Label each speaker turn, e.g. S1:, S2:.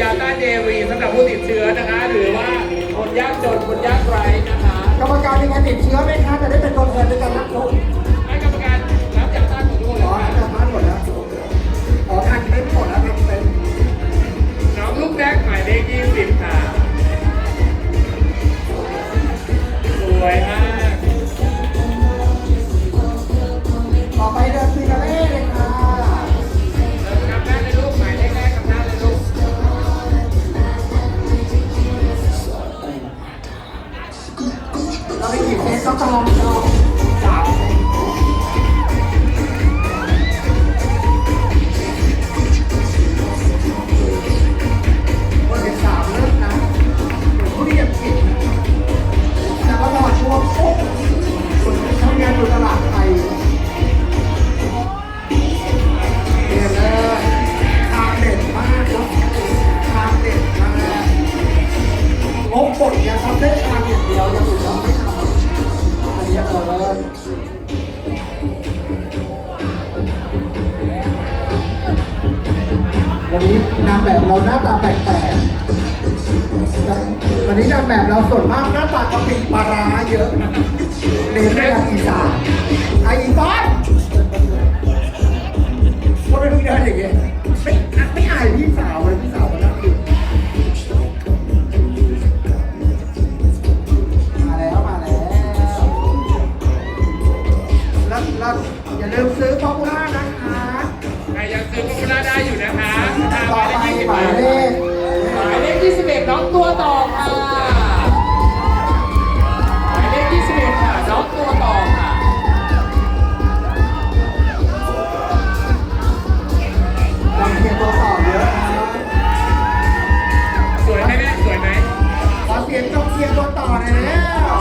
S1: ยาต้านเดวีสำหรับผู้ติดเชื้อนะคะ หรือว่าคนยากจนคนยากไร้นะคะ
S2: กรรมการมีใครติดเชื้อไหมคะจะได้เป็นตัวแทนในการรับ
S1: ชม 我的眼睛都通 วันนี้
S2: นางแบบเรา
S1: หน้าตา
S2: แปลกๆวันนี้นางแบบ
S1: เราสดมากหน้า
S2: ตาก็ปิปลาราเยอะเน้นไปทางอีสาน ก็อย่าลืมซื้อพ็อกล่านะคะใครยังซื้อโคโคล่าได้อยู่นะคะต่อไปหมายเลขหมายเลข21น้องตัวต่อค่ะหมายเลข21ค่ะน้องตัวต่อค่ะลำเพียงตัวต่อเยอะนะสวยไหมแม่สวยไหมขอ
S1: เสียงจงเชียร์ตัว
S2: ต่อหน่อยแล้
S1: ว